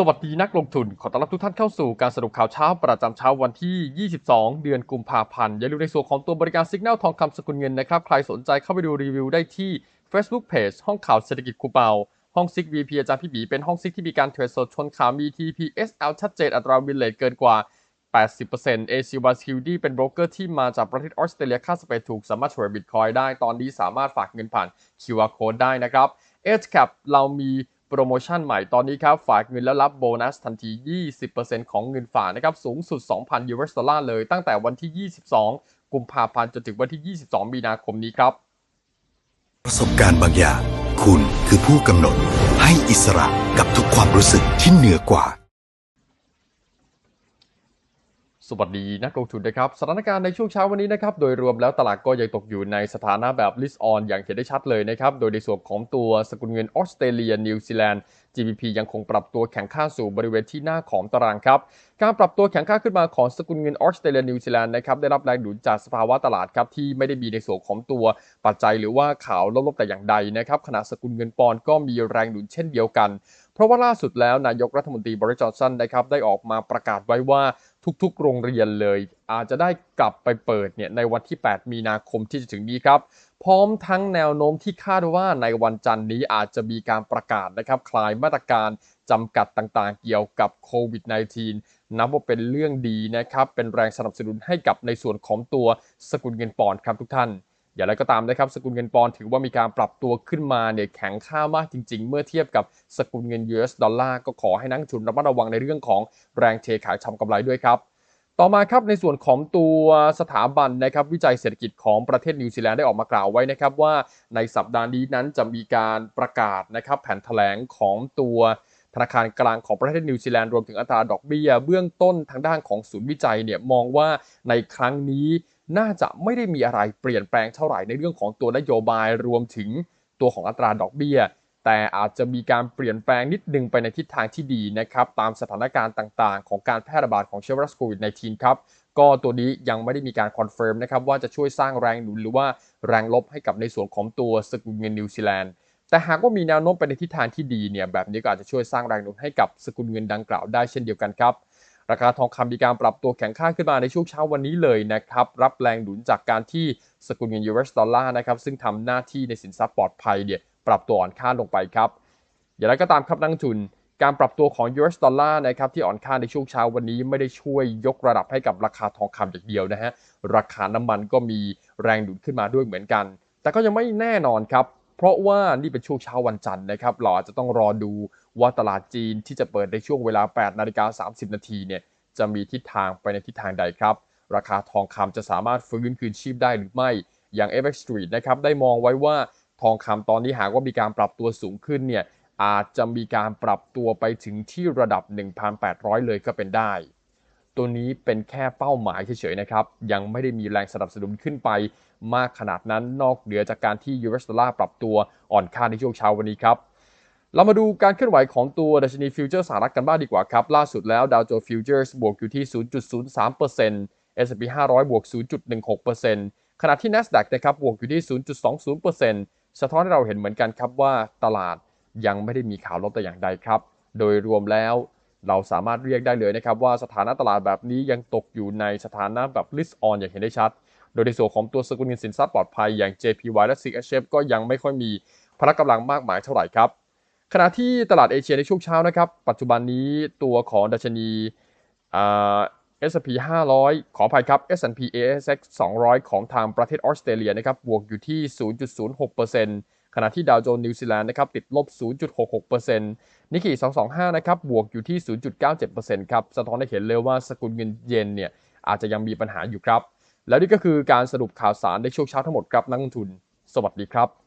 สวัสดีนักลงทุน ขอต้อนรับทุกท่านเข้าสู่การสรุปข่าวเช้าประจำเช้าวันที่ 22 เดือนกุมภาพันธ์ อย่าลืมในส่วนของตัวบริการสิก n a l ทองคำสกุลเงินนะครับ ใครสนใจเข้าไปดูรีวิวได้ที่ Facebook Page ห้องข่าวเศรษฐกิจคูเปา ห้องซิก VP อาจารย์พี่บีเป็นห้องซิกที่มีการเทรดสดชนข่าวมี TPSL ชัดเจนอัตราวินเลทเกินกว่า 80% AC 1 s q d เป็นโบรกเกอร์ที่มาจากประเทศออสเตรเลียค่าสเปรดถูกสามารถเทรดบิตคอยได้ ตอนนี้สามารถฝากเงินผ่าน QR Code ได้นะครับ Edge Cap เรามี โปรโมชั่นใหม่ตอนนี้ครับ ฝากเงินแล้วรับโบนัสทันที 20%ของเงินฝากนะครับ สูงสุด 2,000 ยูเอสดอลลาร์เลย ตั้งแต่วันที่ 22 กุมภาพันธ์ จนถึงวันที่ 22 มีนาคมนี้ครับ ประสบการณ์บางอย่าง คุณคือผู้กำหนด ให้อิสระกับทุกความรู้สึกที่เหนือกว่า สวัสดีนักลงทุนนะครับสถานการณ์ในช่วงเช้าวันนี้นะครับโดยรวมแล้วตลาดก็ยังตกอยู่ในสถานะแบบ list on อย่างเห็นได้ชัดเลยนะครับโดยในส่วนของตัวสกุลเงินออสเตรเลียนิวซีแลนด์ GBP ยังคงปรับตัวแข็งค่าสู่บริเวณที่หน้าของตารางครับการปรับตัวแข็งค่าขึ้นมาของสกุลเงินออสเตรเลียนิวซีแลนด์นะครับได้รับแรงหนุนจากสภาวะตลาดครับที่ไม่ได้มีในส่วนของตัวปัจจัยหรือว่าข่าวลบๆแต่อย่างใดนะครับขณะสกุลเงินปอนด์ก็มีแรงหนุนเช่นเดียวกัน เพราะว่าล่าสุดแล้วนายกรัฐมนตรีบริจอร์สันนะครับได้ออกมาประกาศไว้ว่า ทุกๆ โรงเรียนเลย อาจจะได้กลับไปเปิดเนี่ยในวันที่ 8 มีนาคมที่จะถึงนี้ครับ พร้อมทั้งแนวโน้มที่คาดว่าในวันจันทร์นี้อาจจะมีการประกาศนะครับ คลายมาตรการจำกัดต่างๆ เกี่ยวกับโควิด -19 นับว่าเป็นเรื่องดีนะครับ เป็นแรงสนับสนุนให้กับในส่วนของตัวสกุลเงินปอนด์ครับทุกท่าน อย่างไรก็ตามนะครับสกุลเงินปอนด์ถือว่ามีการปรับตัวขึ้นมาเนี่ยแข็งค่ามากจริง ๆ เมื่อเทียบกับสกุลเงิน US ดอลลาร์ก็ขอให้นักทุนระมัดระวังในเรื่องของแรงเทขายทำกำไรด้วยครับต่อมาครับในส่วนของตัวสถาบันนะครับวิจัยเศรษฐกิจของประเทศนิวซีแลนด์ได้ออกมากล่าวไว้นะครับว่าในสัปดาห์นี้นั้นจะมีการประกาศนะครับแผนแถลงของตัวธนาคารกลางของประเทศนิวซีแลนด์รวมถึงอัตราดอกเบี้ย เบื้องต้นทางด้านของศูนย์วิจัยเนี่ยมองว่าในครั้งนี้ น่าจะไม่ได้มีอะไรเปลี่ยนแปลงเท่าไหร่ในเรื่องของตัวนโยบายรวมถึงตัวของอัตราดอกเบี้ย แต่อาจจะมีการเปลี่ยนแปลงนิดนึงไปในทิศทางที่ดีนะครับตามสถานการณ์ต่างๆ ของการแพร่ระบาดของเชื้อไวรัสโควิด -19 ครับก็ตัวนี้ยังไม่ได้มีการคอนเฟิร์มนะครับว่าจะช่วยสร้างแรงหนุนหรือว่าแรงลบให้กับในส่วนของตัวสกุลเงินนิวซีแลนด์แต่หากว่ามีแนวโน้มไปในทิศทางที่ดีเนี่ยแบบนี้ก็อาจจะช่วยสร้างแรงหนุนให้กับสกุลเงินดังกล่าวได้เช่นเดียวกันครับ ราคาทองคำมีการปรับตัวแข็งค่าขึ้นมาในช่วงเช้าวันนี้เลยนะครับรับแรงหนุนจากการที่สกุลเงิน US ดอลลาร์นะครับซึ่งทำหน้าที่ในสินทรัพย์ปลอดภัยเนี่ยปรับตัวอ่อนค่าลงไปครับ อย่างไรก็ตามครับนักทุนการปรับตัวของ US ดอลลาร์นะครับที่อ่อนค่าในช่วงเช้าวันนี้ไม่ได้ช่วยยกระดับให้กับราคาทองคำอย่างเดียวนะฮะราคาน้ำมันก็มีแรงหนุนขึ้นมาด้วยเหมือนกัน แต่ก็ยังไม่แน่นอนครับ เพราะว่านี่เป็นช่วงเช้าวันจันทร์นะครับ เราอาจจะต้องรอดูว่าตลาดจีนที่จะเปิดในช่วงเวลา 8 นาฬิกา 30 นาทีเนี่ยจะมีทิศทางไปในทิศทางใดครับ ราคาทองคำจะสามารถฟื้นคืนชีพได้หรือไม่ อย่าง FX Street นะครับได้มองไว้ว่าทองคำตอนนี้หากว่ามีการปรับตัวสูงขึ้นเนี่ยอาจจะมีการปรับตัวไปถึงที่ระดับ 1,800 เลยก็เป็นได้ ตัวนี้เป็นแค่เป้าหมายเฉยๆนะครับ ยังไม่ได้มีแรงสนับสนุนขึ้นไป มากขนาดนั้นนอกเหนือจากการที่ US ดอลลาร์ปรับตัวอ่อนค่าในช่วงเช้าวันนี้ครับ เรามาดูการเคลื่อนไหวของตัวดัชนีฟิวเจอร์สหรัฐกันบ้างดีกว่าครับ ล่าสุดแล้วดาวโจนส์ฟิวเจอร์สบวกอยู่ที่ 0.03% S&P 500 บวก 0.16%ขณะที่ NASDAQ นะครับบวกอยู่ที่ 0.20%สะท้อนให้เราเห็นเหมือนกันครับว่าตลาดยังไม่ได้มีข่าวลบแต่อย่างใดครับ โดยรวมแล้ว เราสามารถเรียกได้เลยนะครับว่าสถานะตลาดแบบนี้ยังตกอยู่ในสถานะแบบ list on อย่างเห็นได้ชัด โดยในส่วนของตัวสกุลเงินสินทรัพย์ปลอดภัยอย่าง JPY และ CHF ก็ยังไม่ค่อยมีพละกำลังมากมายเท่าไหร่ครับ ขณะที่ตลาดเอเชียในช่วงเช้านะครับ ปัจจุบันนี้ตัวของดัชนีอ่า S&P 500ขออภัยครับ S&P ASX 200 ของทางประเทศออสเตรเลียนะครับบวกอยู่ที่ 0.06% ขณะที่ดาวโจนส์นิวซีแลนด์นะครับติดลบ 0.66%นิกเกิ225 นะครับบวกอยู่ที่ 0.97%ครับสะท้อนให้เห็นเลยว่าสกุลเงินเยนเนี่ยอาจจะยังมีปัญหาอยู่ครับ แล้วนี่ก็คือการสรุปข่าวสารในช่วงเช้าทั้งหมดครับนักลงทุน สวัสดีครับ